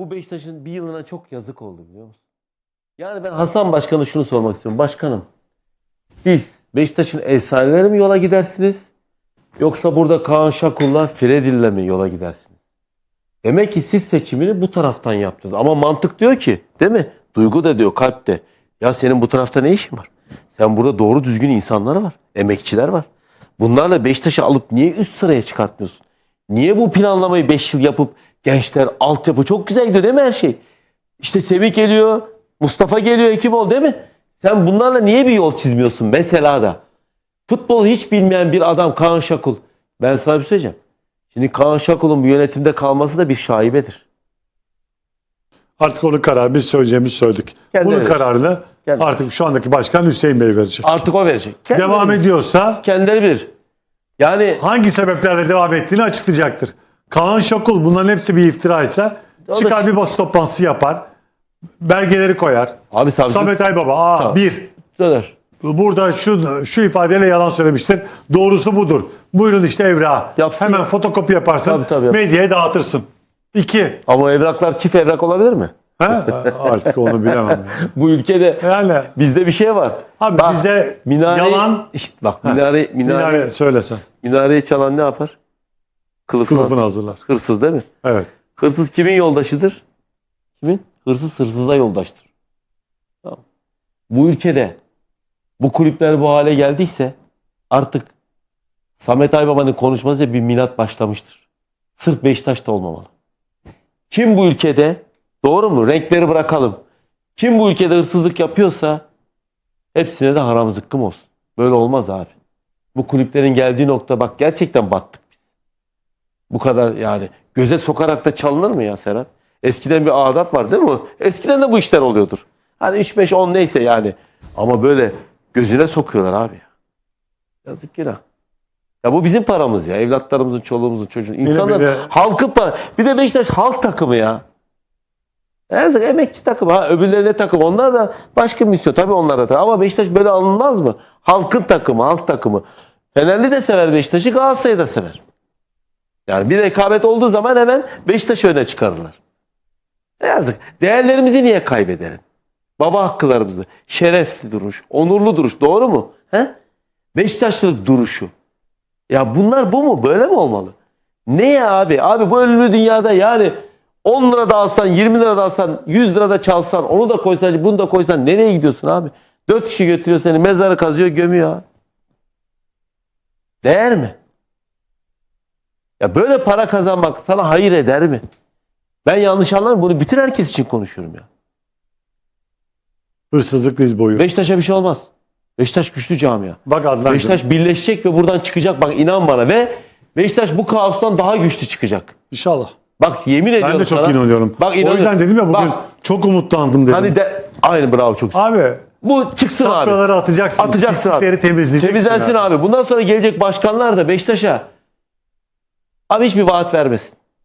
Bu Beşiktaş'ın bir yılına çok yazık oldu biliyor musun? Yani ben Hasan Başkan'a şunu sormak istiyorum. Başkanım siz Beşiktaş'ın efsaneleri mi yola gidersiniz? Yoksa burada Kaan Şakul'la Fredil'le mi yola gidersiniz? Demek ki siz seçimini bu taraftan yaptınız. Ama mantık diyor ki değil mi? Duygu da diyor kalp de. Ya senin bu tarafta ne işin var? Sen burada doğru düzgün insanlar var. Emekçiler var. Bunlarla Beşiktaş'ı alıp niye üst sıraya çıkartmıyorsun? Niye bu planlamayı 5 yıl yapıp gençler altyapı çok güzel gidiyor değil mi her şey? İşte Semih geliyor, Mustafa geliyor, ekip ol değil mi? Sen bunlarla niye bir yol çizmiyorsun mesela da? Futbolu hiç bilmeyen bir adam Kaan Şakul. Ben sana bir şey söyleyeceğim. Şimdi Kaan Şakul'un bu yönetimde kalması da bir şaibedir. Artık onun kararı biz söyleyeceğimizi söyledik. Kendi Bunun kararını Kendi artık şu andaki başkan Hüseyin Bey verecek. Artık o verecek. Kendileri Devam bilir. ediyorsa Kendileri bilir. Yani hangi sebeplerle devam ettiğini açıklayacaktır. Kaan Şokul bunların hepsi bir iftiraysa O da- çıkar bir basın toplantısı yapar. Belgeleri koyar. abi savcı Samet Aybaba aa Tamam. bir söyler. burada şu şu ifadeyle yalan söylemiştir. Doğrusu budur. Buyurun işte evrağı. Yapsın Hemen ya. fotokopi yaparsın. Tabii, tabii, yap. medyaya dağıtırsın. İki. Ama o evraklar çift evrak olabilir mi? Ha? Artık onu bilemem. Bu ülkede Yani bizde bir şey var. abi Bak, bizde minare, yalan işte bak minare, minare, minare söylesen. minareyi çalan ne yapar? Kılıfını. Kılıfını hazırlar. Hırsız değil mi? Evet. Hırsız kimin yoldaşıdır? Kimin? Hırsız hırsıza yoldaştır. Tamam. Bu ülkede bu kulüpler bu hale geldiyse artık Samet Aybaba'nın konuşması bir milat başlamıştır. Sırf Beşiktaş'ta olmamalı. Kim bu ülkede doğru mu? Renkleri bırakalım. Kim bu ülkede hırsızlık yapıyorsa hepsine de haram zıkkım olsun. Böyle olmaz abi. Bu kulüplerin geldiği nokta bak gerçekten battık. Bu kadar yani göze sokarak da çalınır mı ya Serhat? Eskiden bir adap var değil mi? Eskiden de bu işler oluyordur. Hani 3 5 10 neyse yani. Ama böyle gözüne sokuyorlar abi ya. Yazık günah. Ya bu bizim paramız ya. Evlatlarımızın, çoluğumuzun, çocuğun. İnsanlar bile- halkın para. Bir de Beşiktaş halk takımı ya. Yazık emekçi takım. Ha öbürleri ne takım? Onlar da başka misyon. Tabii onlar da takım. Ama Beşiktaş böyle alınmaz mı? Halkın takımı, halk takımı. Fenerli de sever Beşiktaş'ı, Galatasaray'ı da sever. Yani bir rekabet olduğu zaman hemen Beşiktaş'ı öne çıkarırlar. Ne yazık. Değerlerimizi niye kaybedelim? Baba hakkılarımızı. Şerefli duruş, onurlu duruş. Doğru mu? He? Beşiktaşlılık duruşu. Ya bunlar bu mu? Böyle mi olmalı? Ne ya abi? Abi bu ölümlü dünyada yani 10 lira da alsan, 20 lira da alsan, 100 lira da çalsan, onu da koysan, bunu da koysan nereye gidiyorsun abi? 4 kişi götürüyor seni, mezarı kazıyor, gömüyor. Değer mi? Ya böyle para kazanmak sana hayır eder mi? Ben yanlış anlamıyorum. Bunu bütün herkes için konuşuyorum ya. hırsızlık diz boyu. Beşiktaş'a bir şey olmaz. Beşiktaş güçlü camia. Bak Adnan Beşiktaş birleşecek ve buradan çıkacak. Bak inan bana ve Beşiktaş bu kaostan daha güçlü çıkacak. İnşallah. Bak yemin ediyorum Ben de çok sana. inanıyorum. Bak o yüzden dedim ya bugün Bak, çok umutlandım dedim. hani de aynı bravo çok. abi Bu çıksın abi. safraları atacaksın. Atacaksın abi. temizleyeceksin. Temizlensin abi. Bundan sonra gelecek başkanlar da Beşiktaş'a abi hiçbir vaat vermesin.